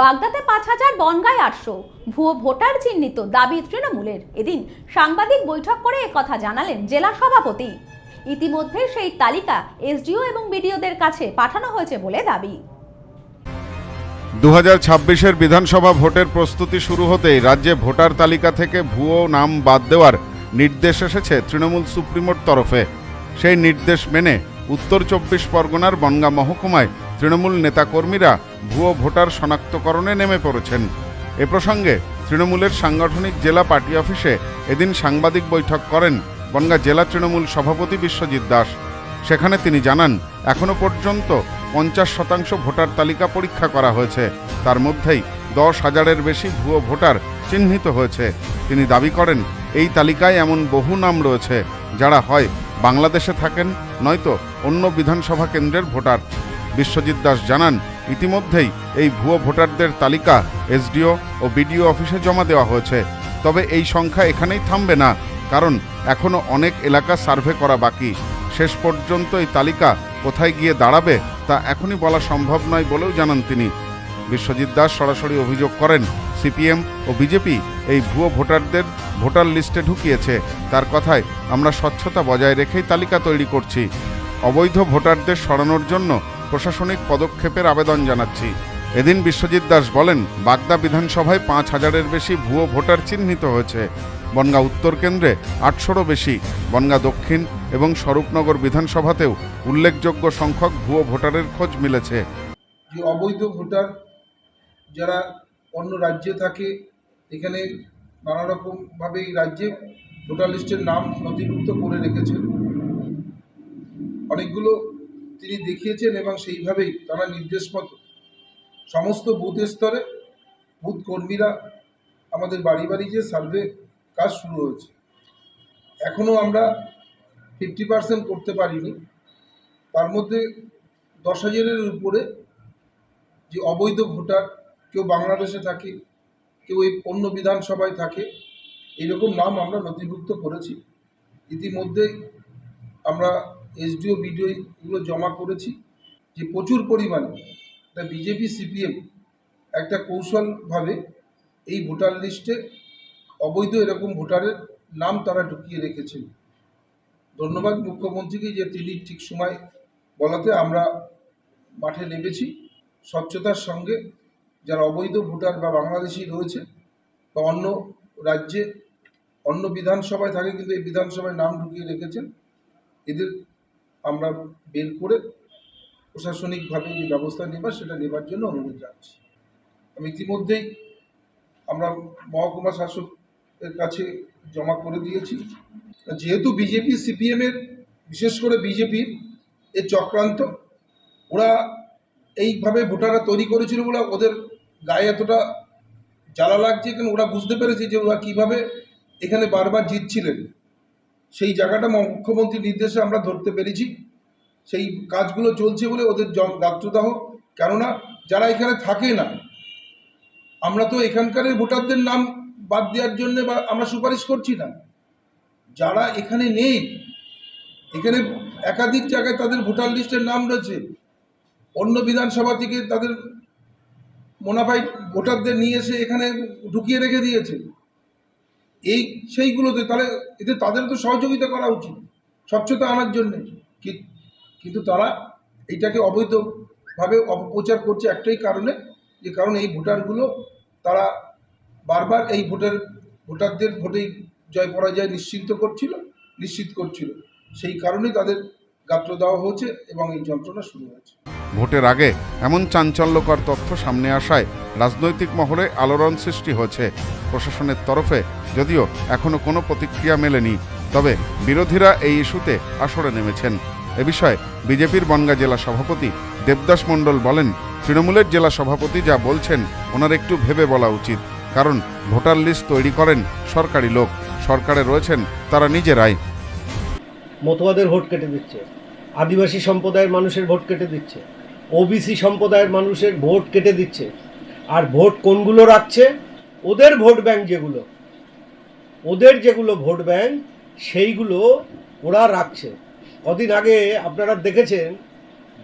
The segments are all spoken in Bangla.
বাগদাতে পাঁচ হাজার বনগায় আটশো। ভুয়ো ভোটার চিহ্নিত দাবি তৃণমূলের। এদিন সাংবাদিক বৈঠক করে কথা জানালেন জেলা সভাপতি। ইতিমধ্যে সেই তালিকা এসডিও এবং বিডিওদের কাছে পাঠানো হয়েছে বলে দাবি। দু হাজার বিধানসভা ভোটের প্রস্তুতি শুরু হতেই রাজ্যে ভোটার তালিকা থেকে ভুয়ো নাম বাদ দেওয়ার নির্দেশ এসেছে তৃণমূল সুপ্রিমোর তরফে। সেই নির্দেশ মেনে উত্তর চব্বিশ পরগনার বনগা মহকুমায় তৃণমূল নেতাকর্মীরা ভুয়ো ভোটার শনাক্তকরণে নেমে পড়েছেন। এ প্রসঙ্গে তৃণমূলের সাংগঠনিক জেলা পার্টি অফিসে এদিন সাংবাদিক বৈঠক করেন বনগা জেলা তৃণমূল সভাপতি বিশ্বজিৎ দাস। সেখানে তিনি জানান, এখনও পর্যন্ত পঞ্চাশ শতাংশ ভোটার তালিকা পরীক্ষা করা হয়েছে। তার মধ্যেই দশ হাজারের বেশি ভুয়ো ভোটার চিহ্নিত হয়েছে। তিনি দাবি করেন, এই তালিকায় এমন বহু নাম রয়েছে যারা হয় বাংলাদেশে থাকেন, নয়তো অন্য বিধানসভা কেন্দ্রের ভোটার। বিশ্বজিৎ দাস জানান, ইতিমধ্যেই এই ভুয়ো ভোটারদের তালিকা এসডিও ও বিডিও অফিসে জমা দেওয়া হয়েছে। তবে এই সংখ্যা এখানেই থামবে না, কারণ এখনও অনেক এলাকা সার্ভে করা বাকি। শেষ পর্যন্ত এই তালিকা কোথায় গিয়ে দাঁড়াবে তা এখনই বলা সম্ভব নয় বলেও জানান তিনি। বিশ্বজিৎ দাস সরাসরি অভিযোগ করেন, সিপিএম ও বিজেপি এই ভুয়ো ভোটারদের ভোটার লিস্টে ঢুকিয়েছে। তার কথায়, আমরা স্বচ্ছতা বজায় রেখেই তালিকা তৈরি করছি। অবৈধ ভোটারদের সরানোর জন্য প্রশাসনিক পদক্ষেপের আবেদন জানাচ্ছি। এদিন বিশ্বজিৎ দাস বলেন, বাগদা বিধানসভায় পাঁচ হাজারের বেশি ভুয়ো ভোটার চিহ্নিত হয়েছে। বনগা উত্তর কেন্দ্রে আটশোরও বেশি, বনগা দক্ষিণ এবং স্বরূপনগর বিধানসভাতেও উল্লেখযোগ্য সংখ্যক ভুয়ো ভোটারের খোঁজ মিলেছে। যে অবৈধ ভোটার যারা অন্য রাজ্যে থাকে, এখানে নানা রকমভাবে এই রাজ্যে ভোটার লিস্টের নাম নথিভুক্ত করে রেখেছেন। অনেকগুলো তিনি দেখিয়েছেন এবং সেইভাবেই তারা নির্দেশ মতো সমস্ত বুথ স্তরে বুথ কর্মীরা আমাদের বাড়ি বাড়ি যে সার্ভে কাজ শুরু হয়েছে। এখনও আমরা ফিফটি পার্সেন্ট করতে পারিনি। তার মধ্যে দশ হাজারের উপরে যে অবৈধ ভোটার কেউ বাংলাদেশে থাকে, কেউ এই অন্য বিধানসভায় থাকে, এরকম নাম আমরা নথিভুক্ত করেছি। ইতিমধ্যেই আমরা এসডিও, বিডিও এগুলো জমা করেছি যে প্রচুর পরিমাণে তা বিজেপি, সিপিএম একটা কৌশলভাবে এই ভোটার লিস্টে অবৈধ এরকম ভোটারের নাম তারা ঢুকিয়ে রেখেছেন। ধন্যবাদ মুখ্যমন্ত্রীকে যে তিনি ঠিক সময় বলাতে আমরা মাঠে নেমেছি। স্বচ্ছতার সঙ্গে যারা অবৈধ ভোটার বা বাংলাদেশি রয়েছে বা অন্য রাজ্যে, অন্য বিধানসভায় থাকে কিন্তু এই বিধানসভায় নাম ঢুকিয়ে রেখেছেন, এদের আমরা বের করে প্রশাসনিকভাবে যে ব্যবস্থা নেবার, সেটা নেবার জন্য অনুরোধ জানাচ্ছি। আমি ইতিমধ্যেই আমরা মহকুমা শাসকের কাছে জমা করে দিয়েছি। যেহেতু বিজেপি সিপিএমের বিশেষ করে বিজেপির এ চক্রান্ত, ওরা এইভাবে ভোটাররা তৈরি করেছিল বলে ওদের গায়ে এতটা জ্বালা লাগছে কেন? ওরা বুঝতে পেরেছে যে ওরা কীভাবে এখানে বারবার জিতছিলেন। সেই জায়গাটা মুখ্যমন্ত্রীর নির্দেশে আমরা ধরতে পেরেছি। সেই কাজগুলো চলছে বলে ওদের গাত্রদাহ কেননা, যারা এখানে থাকে না, আমরা তো এখানকার ভোটারদের নাম বাদ দেওয়ার জন্য বা আমরা সুপারিশ করছি না। যারা এখানে নেই, এখানে একাধিক জায়গায় তাদের ভোটার লিস্টের নাম রয়েছে। অন্য বিধানসভা থেকে তাদের মোনাফাইড ভোটারদের নিয়ে এসে এখানে ঢুকিয়ে রেখে দিয়েছে। এই সেইগুলোতে তাহলে এতে তাদের তো সহযোগিতা করা উচিত, স্বচ্ছতা আনার জন্যে। কিন্তু তারা এইটাকে অবৈধভাবে অপপ্রচার করছে একটাই কারণে, যে কারণ এই ভোটারগুলো তারা বারবার এই ভোটার, ভোটারদের ভোটেই জয় পরাজয় নিশ্চিন্ত করছিল, নিশ্চিত করছিল। সেই কারণেই তাদের গাত্র দেওয়া হয়েছে এবং এই যন্ত্রণা শুরু হয়েছে। ভোটের আগে এমন চাঞ্চল্যকর তথ্য সামনে আসায় রাজনৈতিক মহলে আলোড়ন সৃষ্টি হয়েছে প্রশাসনের তরফে, যদিও এখনও কোনো প্রতিক্রিয়া মেলেনি। তবে বিরোধীরা এই ইস্যুতে আসরে নেমেছেন। এ বিষয়ে বিজেপির বনগা জেলা সভাপতি দেবদাস মণ্ডল বলেন, তৃণমূলের জেলা সভাপতি যা বলছেন, ওনার একটু ভেবে বলা উচিত। কারণ ভোটার লিস্ট তৈরি করেন সরকারি লোক। সরকারে রয়েছেন তারা নিজেরাই। মতুয়াদের ভোট কেটে দিচ্ছে। আদিবাসী সম্প্রদায়ের মানুষের ভোট কেটে দিচ্ছে। ওবিসি সম্প্রদায়ের মানুষের ভোট কেটে দিচ্ছে। আর ভোট কোনগুলো রাখছে? ওদের ভোট ব্যাংক যেগুলো। ওদের যেগুলো ভোট ব্যাংক, সেইগুলো ওরা রাখছে। কদিন আগে আপনারা দেখেছেন,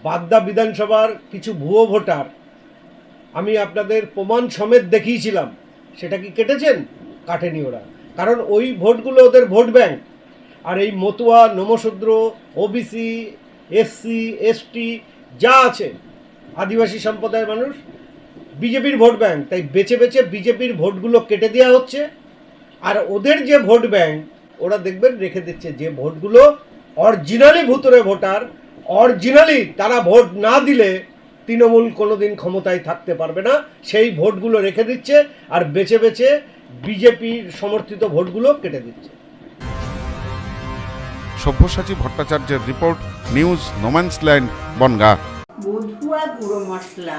বাগদা বিধানসভার কিছু ভুয়ো ভোটার, আমি আপনাদের প্রমাণ সমেত দেখিয়েছিলাম। সেটা কি কেটেছেন? কাটেনি ওরা। কারণ ওই ভোটগুলো ওদের ভোট ব্যাংক। আর এই Matua, Namasudra, OBC, SC, ST, যা আছে, আদিবাসী সম্প্রদায়ের মানুষ বিজেপির ভোট ব্যাংক তাই বেছে বেছে বিজেপির ভোটগুলো কেটে দেওয়া হচ্ছে। আর ওদের যে ভোট ব্যাংক ওরা দেখবেন রেখে দিচ্ছে যে ভোটগুলো অরিজিনালি ভুতুরে ভোটার অরিজিনালি তারা ভোট না দিলে তৃণমূল কোনোদিন ক্ষমতায় থাকতে পারবে না। সেই ভোটগুলো রেখে দিচ্ছে আর বেছে বেছে বিজেপির সমর্থিত ভোটগুলো কেটে দিচ্ছে। সব্যসাচী ভট্টাচার্যের report news no man's land Bongaon. বধুয়া গুঁড়ো মশলা।